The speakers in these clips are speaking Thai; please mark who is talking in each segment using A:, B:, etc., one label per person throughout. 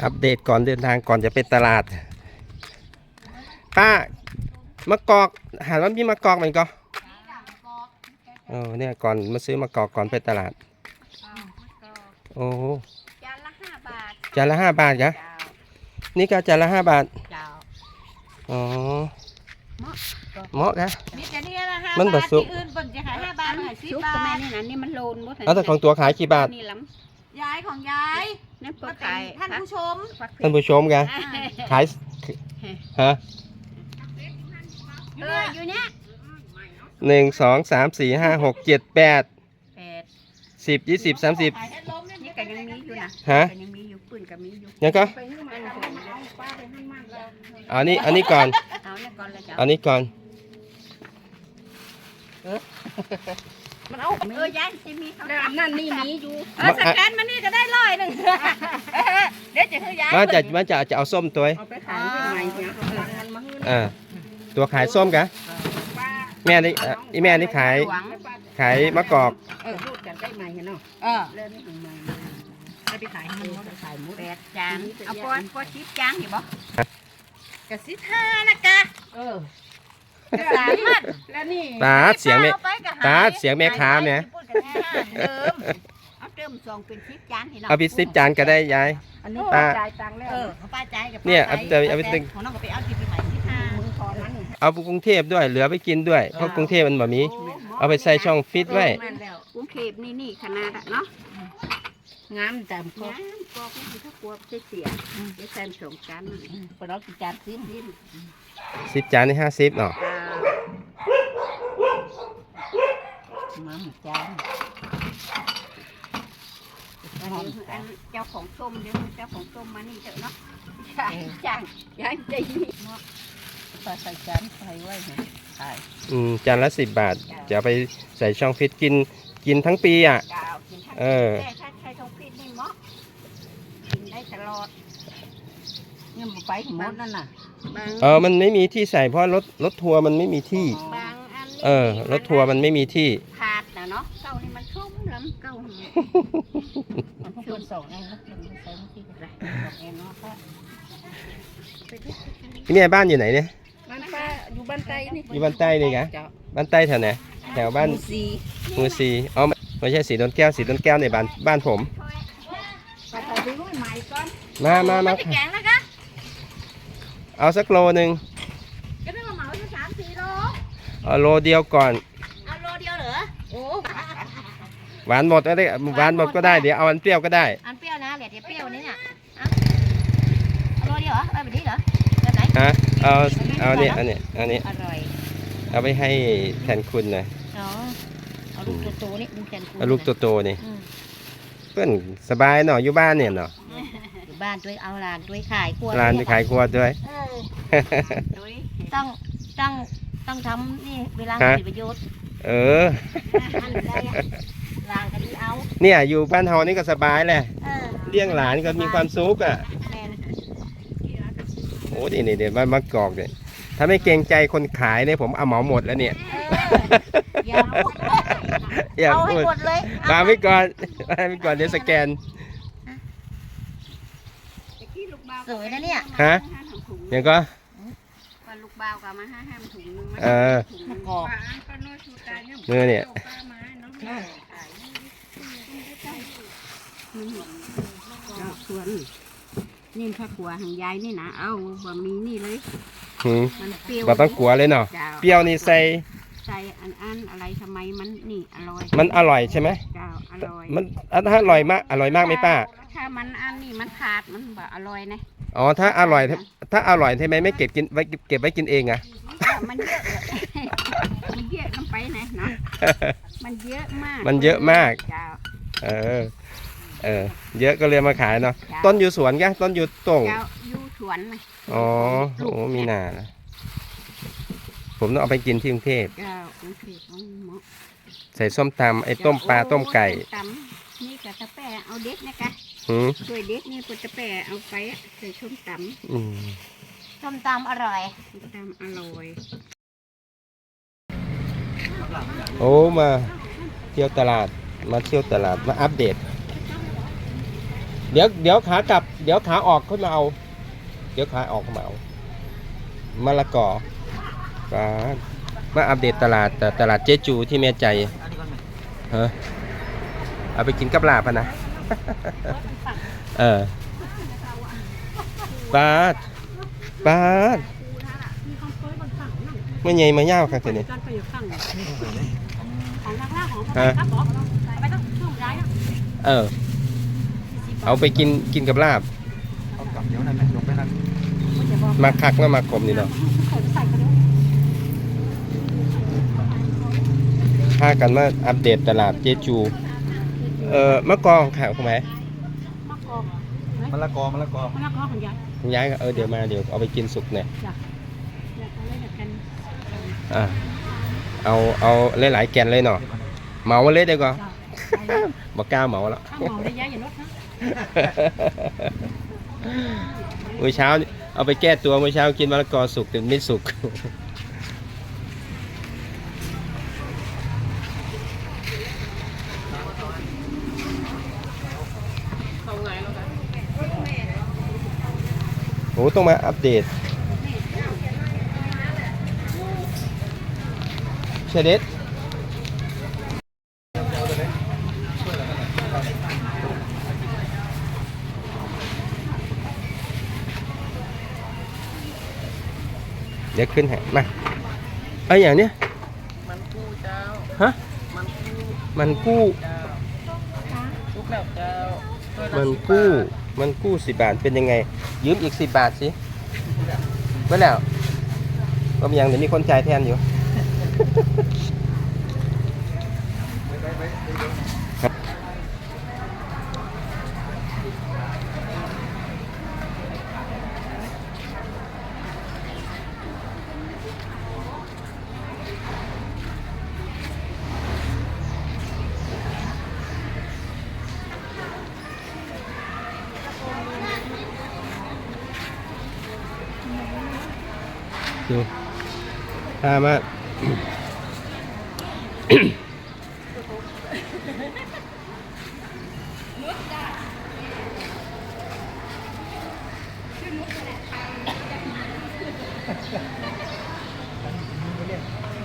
A: อัปเดตก่อนเดินทางก่อนจะไปตลาดป้ามะกอกหาว่ามีมะกอกไหมก็เออเนี่ยก่อนมาซื้อมะกอกก่อนไปตลาดโอ้โห
B: จานละห้าบาท
A: จานละห้าบาทกะ
B: เจ้า
A: นี่ก็จานละห้าบาท
B: เจ้า
A: อ๋อเหมาะกะ
B: มีแต่นี่ละห้า
A: มันบ่
B: บาท
A: สุก
B: ที่อื่นเปิ่นจะขายห้าบาทขายสิบบาทนี่นะนี่มันโลนบ่
A: เอาแต่ของตัวขายกี่บาท
B: นี่ล้
C: ยายของยายำ
B: นั่นเปิ
C: มา
B: ด
C: เป็
B: ขาย
C: นท่านผู้ชม
B: ฟัก
A: ท่านผู้ชมกะขายฮะ
B: เอออยู่เนี้ย
A: หนึ่งสองสามสี่ห้าหกเจ็ดแปด
B: แปด
A: สิบยี่สิบสามสิบ
B: นี่ก็ยังมีอยู่นะ
A: ฮะ
B: ก็ยังมีอยู่ปืนก็มีอยู่
A: ยังก็อันนี้อันนี้ก่อน
B: เอาเนี่ยก่อนเลยจ้ะ
A: อันนี้ก่อน
B: มันเอาเออยายที่มีเขา
C: อันนั่นนี่มีอยู่
B: เออสแกนมานี่ก็ได้ร้อยหนึ่งเดี๋ยวจะให้ยาย
A: มาจะมาจะจะเอาส้มตัว
C: เอาไปขายที่ใหม่เนี่ยมันมาฮื้อ
A: อ่าตัวขายส้มกะ
C: ป้า
A: แม่นี่เอ่ออีแม่นี่ขาย
B: หวัง
A: ขายมะกอก
C: เออรูดกันได้ใหม่เนาะ
B: เออ
C: เริ่มนี่ของใหม่
B: ไปไปขายให้มันไปขายหมูแปดจานเอาปอนปอนชิปจานเห็นบ่กะสิท่านะกะ
C: เออกะ
B: สามมัด
C: แล้วนี่
A: ตาดเสียงแม่
B: อไปกะห
A: ตาดเสียงแม่ค้าเนี่ย
B: เติมเอาเติมสองเป็นชิปจานเห็น
A: เอาไปสิบจานก็ได้ยาย
C: อันนี้
A: ป้า
C: จ่ายตังค์แล้ว
B: เออเอาป้าใจกับ
A: เนี่ยเอาเอาเอาไปตึง
B: ของน้องก็ไปเอาที่ไปขายที่ห้า
C: มึงพอนั้น
A: เอาไปกรุงเทพด้วยเหลือไปกินด้วยเพราะกรุงเทพมันแบบมีเอาไปใส่ช่องฟิตไว้
B: แม่นแล้วกรุงเทพนี่นี่ขนาดอะเนาะ
C: งามแต่พอ
B: น้ำกอกนี่คือถ้ากลัวเสียเสียเดี๋ยวแซมสองจาน
C: พอเรากินจานซิม
B: ดิ้น
A: สิบจานนี่ห้าสิบเนาะ
B: อ่า
C: มาหมดจาน
B: อันนี้อันเจ้าของส้มเดี๋ยวเจ้าของส้มมานี่เถอะเนาะจ้างจ้างใจดี
C: ป้าใส่จานใส่ไว้เนี่ยขาย
A: อืมจานละสิบบาท จะเอาไปใส่ช่องฟิตกินกินทั้งปีอะ
B: กาวกินทั้ง
A: เออ
B: ลอด
C: เนี่ยมันไปหมดนั่นน่ะ
B: บาง
A: เออมันไม่มีที่ใส่เพราะรถรถทัวร์มันไม่มีที่
B: บางอันนี่
A: เออ รถทัวร์มันไม่มีที่
B: ขาดนะเนาะเก้านี่มันชุ่มล้ำเก้าห
C: มันควรส่งเองนะเป็นใส่เมื่อกี้ก็ได้ส่งเองเนาะป้า
A: ที่แม่บ้านอยู่ไหนเนี่ย
C: บ้านป้าอยู่บ้านใต้นี่
A: อยู่บ้านใต้นี่ไง
C: เจ้า
A: บ้านใต้แถวไหนแถวบ้าน
C: หมู่สี่
A: มูซีอ๋อไม่ไม่ใช่สีดอนแก้วสีดอนแก้วในบ้านบ้านผม
C: ป้าใส่ไปรุ่นใหม่ก่อน
A: มามามา
B: แกงนะคะ
A: เอาสักโลหนึ่ง
B: ก็นึกว่าเหมาอยู่สามสี่โล
A: เอาโลเดียวก่อน
B: เอาโลเดียวเหรอโอ้
A: หวานหมดก็ได้หวานหมดก็ได้เดี๋ยวเอาอันเปรี้ยวก็ได้
B: อันเปรี้ยวนะเหลือเดี๋ยวเปรี้ยวนี่เนี่ยเอาเอาโลเดียวเหรอเอาแบบนี้เหรอแบบไหน
A: ฮะเอาเอาเนี่ยอันเนี้ยอันนี้
B: อร่อย
A: เอาไปให้แทนคุณหน่อย
B: อ๋อเอาลูกโตๆนี่มึงแทนกู
A: เอาลูกโตๆนี่
B: อืม
A: เพื่อนสบายเนาะอยู่บ้านเนี่ยเนาะ
B: อยู่บ้านด้วยเอาหลานด้วยขายกล้วย
A: ร้านขายครัวด้วย
B: เออด้วยต้องต้องต้องทำนี่เวลา
A: ฮะ
B: มีประโยชน์
A: เออ
B: อันใดอะหลานก็ดีเอา
A: เนี่ยอยู่บ้านเฮานี่ก็สบายแหละ
B: เออ
A: เลี้ยงหลานก็มีความสุขอะ
B: แมน
A: โอ้นี่นี่เดี๋ยวมามากอกเนี่ยถ้าไม่เกรงใจคนขายเนี่ยผมเอาเหมาหมดแล้วเนี่ย
B: อย่าพูด
A: อย่า
B: เอาให้
A: พูด
B: หมดเลย
A: มาไว้ก่อนมาไว้ก่อนเดี๋ยวสแกน
B: สวยนะเนี่ย
A: ฮะเดี๋ยวก็
B: ว่าลูกบ่าวก็เอามาห้าห้ามถุงนึงมา
A: เออ
B: ถุงนึง
C: กอก
A: เนื้อเนี่ย
B: เอาส่วนนี่ข้าวขัวหางยายนี่นะ เอาบะมีนี่เลย
A: หืม
B: มันเปรี้ยว
A: เราต้องกลัวเลยเนาะ
B: จ้า
A: เปรี้ยวนี่ใส่
B: ใส่อันอันอะไรทำไมมันนี่อร่อย
A: มันอร่อยใช่ไหม
B: เจ้าอร่อย
A: มันอะถ้าอร่อยมากอร่อยมากไหมป้า
B: ถ้ามันอันนี้มันขาดมันแบบอร่อยนะ
A: อ๋อถ้าอร่อยถ้าถ้าอร่อยทำไมไม่เก็บกินไว้เก็บไว้กินเองอะ
B: มันเยอะเลยมันเยอะน้ำไปไหนเนาะมันเยอะมาก
A: มันเยอะมาก
B: เจ้า
A: เออเออเยอะก็เลยมาขายเนาะต้นอยู่สวนกะต้นอยู่ตรง
B: เจ้าอยู่สวนไหม
A: อ๋อโอ้มีนานะ ผมต้องเอาไปกินที่กรุงเทพ
B: เจ้ากรุงเทพเอาหมอ
A: ใส่ส้มตำไอ้ต้มปลาต้มไก่
B: ตำนี่กับตะแปะเอาเด็ดนะคะ
A: หืม
B: ช่วยเด็ดนี่ปุตะแปะเอาไปอะใส่ส้มต
A: อืมำ
B: ส้มตำอร่อย ส้มตำอร่อย
A: โอ้มาเที่ยวตลาดมาเที่ยวตลาดมาอัปเดต เดี๋ยวเดี๋ยวขากลับ เดี๋ยวขาออกขึ้นมาเอา เดี๋ยวขาออกขึ้นมาเอามะละกอ ปลามาอัปเดตตลาดแต่ตลาดเจจูที่แม่ใจเฮ้เอาไปกินกับลาบอะนะ เออปลาดปลาดไม่ใหญ่มาเย่าวครับทีนี้
C: การไปอยู่ข้างของทางล่างของ
A: ฮะ
C: ครับบอกไปต้องช่วงย้ายนะ
A: เออ เอาไปกินกินกับลาบ
D: เอากลับเดี๋ยวนั่นแหละยกไปนั่น
C: มันจะบอก
A: มาคักแล้วมาขมนี่เนาะ
C: ใส่ใส่กันเลย
A: พากันมาอัปเดตตลาดเจจู เอ่อมะกอกขายของไหม
C: มะกอก
D: มะละกอมะละกอ
C: มะละกอของยาย
A: คุณย้ายก็เออเดี๋ยวมาเดี๋ยวเอาไปกินสุกเนี่ย
C: อยากเอาเล่นกัน
A: อะเอาเอาหลายๆแกนเลยเนาะเหมาเลยดีกว่า
C: จ้า
A: บอกกล้าเหมาแล้ว
C: ข้าวหมอได้ย้ายอย่าลดนะ
A: มื้อเช้านี่เอาไปแก้ตัวมื้อเช้ากินมะละกอสุกแต่ไม่สุก โอ้ต้องมาอัปเดตเชเดตเดี๋ยวขึ้นให้มาเอ้ยอย่างเนี้ย
E: มันกู้เจ้า
A: ฮะ
E: มันกู้
A: มันกู้
E: เจ้าทุกแบบเจ้าถ้วยละ
A: มันกู้มันกู้สิบบาทเป็นยังไง ยืมอีกสิบบาทสิเมื่อแล้วก็ยังเดี๋ยวมีคนจ่ายแทนอยู่ ดูถ้ามา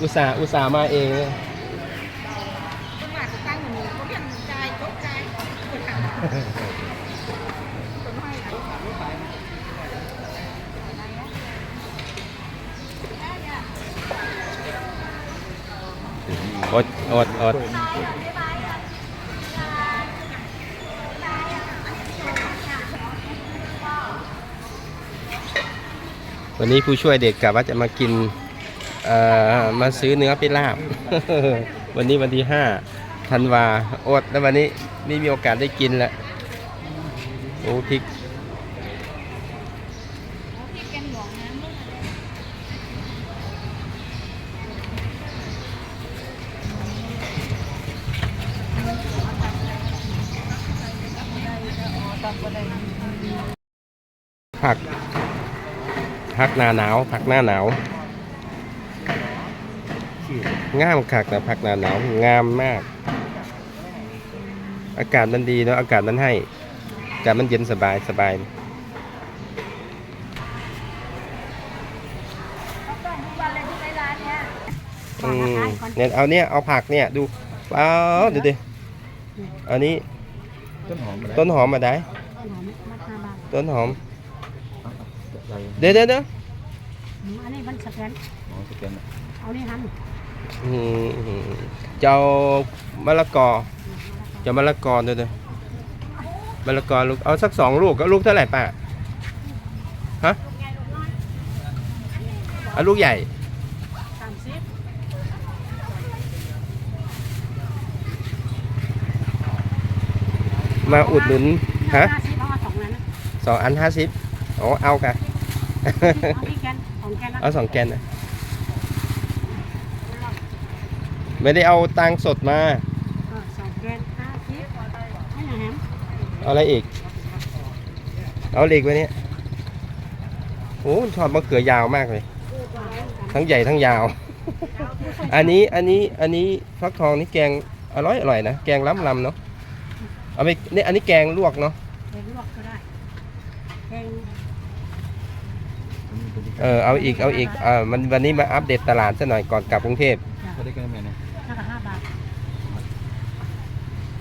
A: อุตส่าห์อุตส่าห์มาเองอด อดอดวันนี้ผู้ช่วยเด็กกะว่าจะมากินมาซื้อเนื้อไปลาบ วันนี้วันที่ห้าธันวาอดแล้ววันนี้ไม่มีโอกาสได้กินแล้วโอ้พริก ผักผักหน้าหนาวผักหน้าหนาวงามคักนะผักหน้าหนาวงามมาก อากาศมันดีเนาะอากาศมันให้อากาศมันเย็นสบายสบายอืมเนี่ยเอาเนี่ยเอาผักเนี่ยดูเอาดูดิอันนี้
D: ต้นหอมอะไร
A: ต้นหอมมาได้
C: ต้นหอมมาห้าบาท
A: ต้นหอม
D: อะไร
A: เดี๋ยวเดี๋ยวเดี๋ยว
C: อันนี้มันสแกน
D: อ๋อสแกน
C: เอานี่หัน
A: อืมเจ้ามะละกอเจ้ามะละกอด้วยเด้อมะละกอลูกเอาสักสองลูกก็ลูกเท่าไหร่ป้าฮะเอาลูกใหญ่
C: สามสิบ
A: มาอุดหนุนฮะ
C: ห้าสิบเอามาสองนั้นนะ
A: สองอันห้าสิบอ๋อเอาค่ะ
C: เอาที่แกนของแกนนะ
A: เอาสองแกนนะไม่ได้เอาตังค์สดมา
C: เออสองแกนห้าสิบให้หน่อยแฮม
A: เอาอะไรอีก เอาเหล็กไว้เนี่ยโอ้ชอบมะเขือยาวมากเลย ทั้งใหญ่ทั้งยาว อันนี้อันนี้อันนี้ฟักทองนี่แกงอร่อยอร่อยนะ แกงล้ำลำเนาะ เอาไปนี่อันนี้แกงลวกเนาะ
C: แแกงลวกก็ได้แกง
A: เออเอาอีกเอาอีกเออมันวันนี้มาอัปเดตตลาดซะหน่อยก่อนกลับกรุงเทพ
D: เขาได้กันยังไงเนี่ย
C: ห้ากับห้าบาท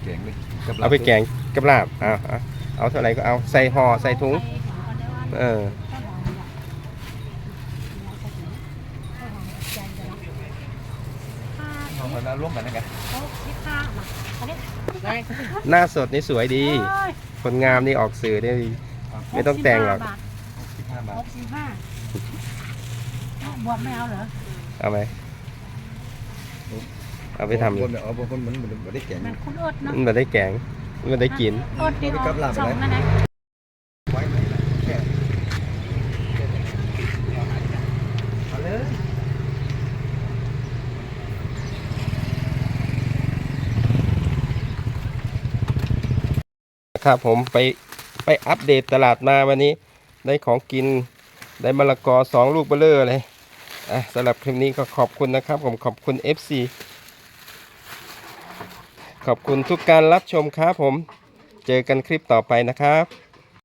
D: แกงเลยกับ
A: เอาไปแกงกับลาบเอาเอาเอาเท่าไหร่ก็เอาใส่ห่อใส่ถุงเออ
D: เอามาแล้วร่วมกันนะกัน
A: หน้าสดนี่สวยดี คนงามนี่ออกสื่อได้ดีไม่ต้องแต่งหรอก
D: สิบห้าบา
C: ห
D: ท
C: กสิบห้าบวกไม่เอาเหรอ
A: เอาไหมเอาไปทำ
D: บนเอาบางคนมันมันได้แกง
C: มันคุณอดเนาะ
A: มันไม่ได้แกงมันไม่ได้กิน
C: อดดี
D: เอาไปกับลาบ
C: สอง
D: อะไร
C: นั่นนะ
D: ไว้ไหมล่ะแค่เอาเลย
A: ครับผมไปไปอัปเดตตลาดมาวันนี้ ได้ของกินได้มะละกอสองลูกเบลเลอร์เลยอะสำหรับคลิปนี้ก็ขอบคุณนะครับ ผมขอบคุณ FC ขอบคุณทุกการรับชมครับผม เจอกันคลิปต่อไปนะครับ